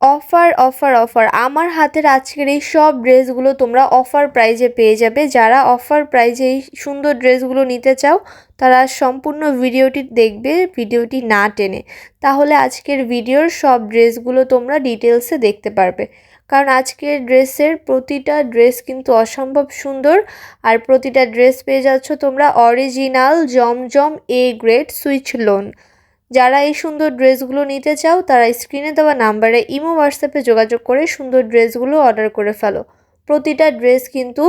Offer offer offer. আমার হাতের আজকের এই সব ড্রেসগুলো তোমরা অফার প্রাইজে পেয়ে যাবে। যারা অফার প্রাইজে এই সুন্দর ড্রেসগুলো নিতে চাও, তারা সম্পূর্ণ ভিডিওটি দেখবে, ভিডিওটি না টেনে। তাহলে আজকের ভিডিওর সব ড্রেসগুলো তোমরা ডিটেলসে দেখতে পারবে। কারণ আজকের ড্রেসের প্রতিটা ড্রেস কিন্তু অসম্ভব সুন্দর। আর প্রতিটা ড্রেস পেয়ে যাচ্ছ তোমরা অরিজিনাল, জমজম এ গ্রেড সুইচ লোন। যারা এই সুন্দর ড্রেসগুলো নিতে চাও, তারা স্ক্রিনে দেওয়া নাম্বারে ইমো হোয়াটসঅ্যাপে যোগাযোগ করে সুন্দর ড্রেসগুলো অর্ডার করে ফেলো। প্রতিটা ড্রেস কিন্তু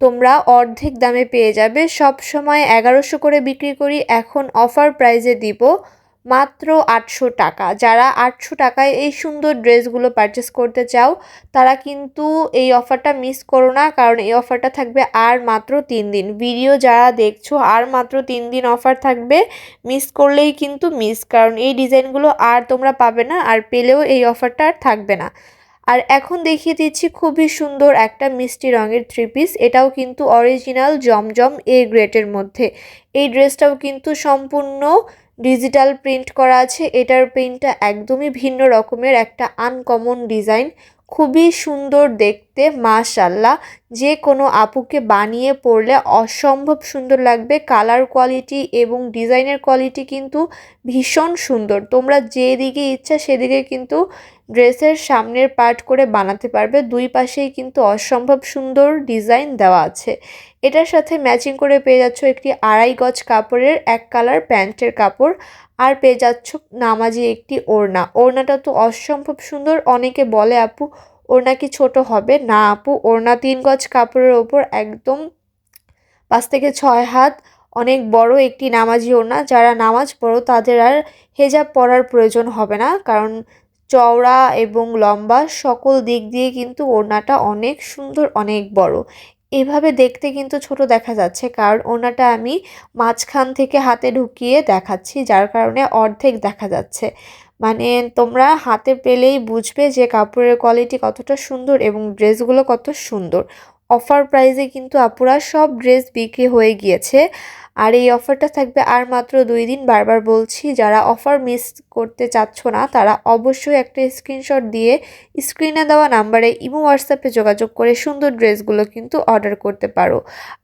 তোমরা অর্ধেক দামে পেয়ে যাবে। সব সময় এগারোশো করে বিক্রি করি, এখন অফার প্রাইজে দিব। মাত্র আটশো টাকা। যারা আটশো টাকায় এই সুন্দর ড্রেসগুলো পারচেস করতে চাও, তারা কিন্তু এই অফারটা মিস করো না, কারণ এই অফারটা থাকবে আর মাত্র তিন দিন। ভিডিও যারা দেখছ, আর মাত্র তিন দিন অফার থাকবে মিস করলেই কিন্তু মিস কারণ এই ডিজাইনগুলো আর তোমরা পাবে না, আর পেলেও এই অফারটা আর থাকবে না। আর এখন দেখিয়ে দিচ্ছি খুবই সুন্দর একটা মিষ্টি রঙের থ্রি পিস এটাও কিন্তু অরিজিনাল জমজম এ গ্রেটের মধ্যে। এই ড্রেসটাও কিন্তু সম্পূর্ণ ডিজিটাল প্রিন্ট করা আছে, এটার প্রিন্টটা একদমই ভিন্ন রকমের, একটা আনকমন ডিজাইন খুবই সুন্দর দেখতে। মাশাল্লাহ যে কোনো আপুকে বানিয়ে পরলে অসম্ভব সুন্দর লাগবে। কালার কোয়ালিটি এবং ডিজাইনের কোয়ালিটি কিন্তু ভীষণ সুন্দর। তোমরা যেদিকে ইচ্ছা সেদিকে কিন্তু ড্রেসের সামনের পার্ট করে বানাতে পারবে। দুই পাশেই কিন্তু অসম্ভব সুন্দর ডিজাইন দেওয়া আছে। এটার সাথে ম্যাচিং করে পেয়ে যাচ্ছ একটি আড়াই গজ কাপড়ের এক কালার প্যান্টের কাপড়। আর পেয়ে যাচ্ছ নামাজি একটি ওড়না। ওড়নাটা তো অসম্ভব সুন্দর। অনেকে বলে, আপু ওড়না কি ছোট হবে। না আপু ওড়না তিন গজ কাপড়ের ওপর একদম পাঁচ থেকে ছয় হাত, অনেক বড় একটি নামাজি ওড়না। যারা নামাজ পড়ো তাদের আর হেজাব পরার প্রয়োজন হবে না, কারণ চওড়া এবং লম্বা সকল দিক দিয়ে কিন্তু ওড়নাটা অনেক সুন্দর, অনেক বড়। এভাবে দেখতে কিন্তু ছোট দেখা যাচ্ছে, কারণ ওনাটা আমি মাঝখান থেকে হাতে ঢুকিয়ে দেখাচ্ছি, যার কারণে অর্ধেক দেখা যাচ্ছে। মানে তোমরা হাতে পেলেই বুঝবে যে কাপড়ের কোয়ালিটি কতটা সুন্দর এবং ড্রেসগুলো কত সুন্দর। অফার প্রাইসে কিন্তু আপুরা সব ড্রেস বিক্রি হয়ে গিয়েছে। আর এই অফারটা থাকবে আর মাত্র দুই দিন। বারবার বলছি, যারা অফার মিস করতে চাচ্ছ না, তারা অবশ্যই একটা স্ক্রিনশট দিয়ে স্ক্রিনে দেওয়া নাম্বারে ইমো হোয়াটসঅ্যাপে যোগাযোগ করে সুন্দর ড্রেসগুলো কিন্তু অর্ডার করতে পারো।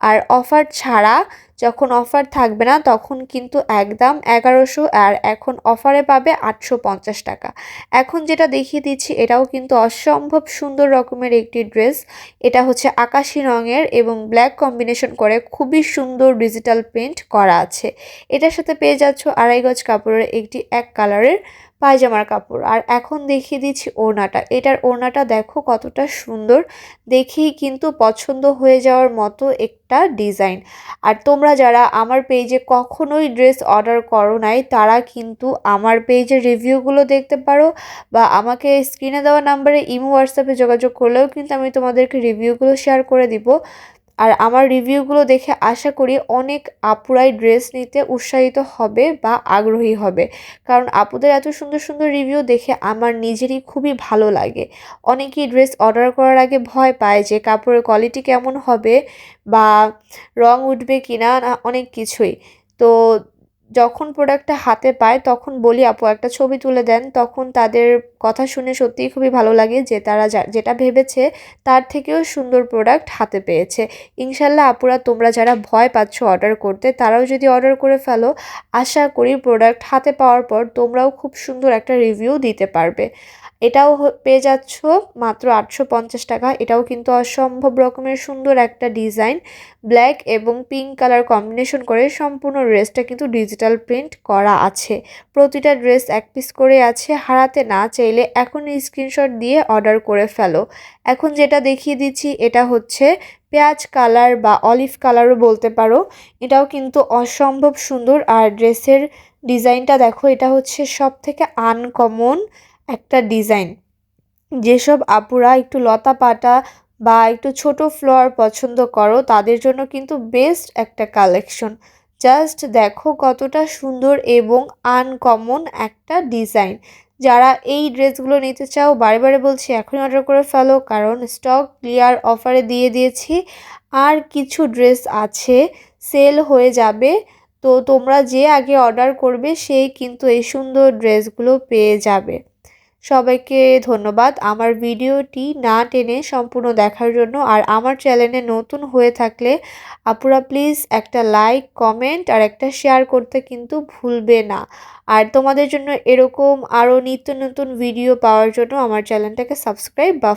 আর অফার ছাড়া যখন অফার থাকবে না, তখন কিন্তু একদম এগারোশো আর এখন অফারে পাবে আটশো পঞ্চাশ টাকা। এখন যেটা দেখিয়ে দিচ্ছি, এটাও কিন্তু অসম্ভব সুন্দর রকমের একটি ড্রেস। এটা হচ্ছে আকাশি রঙের এবং ব্ল্যাক কম্বিনেশন করে খুবই সুন্দর ডিজিটাল প্রিন্ট করা আছে। এটার সাথে পেয়ে যাচ্ছ আড়াই গজ কাপড়ের একটি এক কালারের পায়জামার কাপড়। আর এখন দেখিয়ে দিচ্ছি ওড়নাটা। এটার ওড়নাটা দেখো কতটা সুন্দর। দেখেই কিন্তু পছন্দ হয়ে যাওয়ার মতো একটা ডিজাইন। আর তোমরা যারা আমার পেজে কখনোই ড্রেস অর্ডার করো নাই, তারা কিন্তু আমার পেজের রিভিউগুলো দেখতে পারো বা আমাকে স্ক্রিনে দেওয়া নাম্বারে ইমো, হোয়াটসঅ্যাপে যোগাযোগ করলেও কিন্তু আমি তোমাদেরকে রিভিউগুলো শেয়ার করে দিব। আর আমার রিভিউগুলো দেখে আশা করি অনেক আপুরাই ড্রেস নিতে উৎসাহিত হবে বা আগ্রহী হবে। কারণ আপুদের এত সুন্দর সুন্দর রিভিউ দেখে আমার নিজেরই খুবই ভালো লাগে। অনেকেই ড্রেস অর্ডার করার আগে ভয় পায় যে কাপড়ের কোয়ালিটি কেমন হবে বা রং উঠবে কিনা না, অনেক কিছুই। তো যখন প্রোডাক্টটা হাতে পায়, তখন বলি, আপু, একটা ছবি তুলে দেন। তখন তাদের কথা শুনে সত্যিই খুবই ভালো লাগে যে তারা যেটা ভেবেছে তার থেকেও সুন্দর প্রোডাক্ট হাতে পেয়েছে। ইনশাল্লাহ, আপুরা, তোমরা যারা ভয় পাচ্ছ অর্ডার করতে, তারাও যদি অর্ডার করে ফেলো, আশা করি প্রোডাক্ট হাতে পাওয়ার পর তোমরাও খুব সুন্দর একটা রিভিউ দিতে পারবে। এটাও পেয়ে যাচ্ছ মাত্র আটশো পঞ্চাশ টাকা। এটাও কিন্তু অসম্ভব রকমের সুন্দর একটা ডিজাইন। ব্ল্যাক এবং পিঙ্ক কালার কম্বিনেশন করে সম্পূর্ণ ড্রেসটা কিন্তু ডিজিটাল প্রিন্ট করা আছে। প্রতিটা ড্রেস এক পিস করে আছে। হারাতে না চাইলে এখন স্ক্রিনশট দিয়ে অর্ডার করে ফেলো। এখন যেটা দেখিয়ে দিচ্ছি, এটা হচ্ছে পেঁয়াজ কালার বা অলিভ কালারও বলতে পারো। এটাও কিন্তু অসম্ভব সুন্দর। আর ড্রেসের ডিজাইনটা দেখো, এটা হচ্ছে সব থেকে আনকমন একটা ডিজাইন। যেসব আপুরা একটু লতা পাটা বা একটু ছোট ফ্লোয়ার পছন্দ করো, তাদের জন্য কিন্তু বেস্ট একটা কালেকশন। জাস্ট দেখো কতটা সুন্দর এবং আনকমন একটা ডিজাইন। যারা এই ড্রেসগুলো নিতে চাও, বারে বারে বলছি এখনই অর্ডার করে ফেলো, কারণ স্টক ক্লিয়ার অফারে দিয়ে দিয়েছি। আর কিছু ড্রেস আছে, সেল হয়ে যাবে, তো তোমরা যে আগে অর্ডার করবে, সেই কিন্তু এই সুন্দর ড্রেসগুলো পেয়ে যাবে। সবাইকে ধন্যবাদ। আমার ভিডিওটি না টেনে সম্পূর্ণ দেখার জন্য আর আমার চ্যানেলে নতুন হয়ে থাকলে আপুরা প্লিজ একটা লাইক, কমেন্ট আর একটা শেয়ার করতে কিন্তু ভুলবে না। আর তোমাদের জন্য এরকম আরও নিত্য নতুন ভিডিও পাওয়ার জন্য আমার চ্যানেলটাকে সাবস্ক্রাইব বা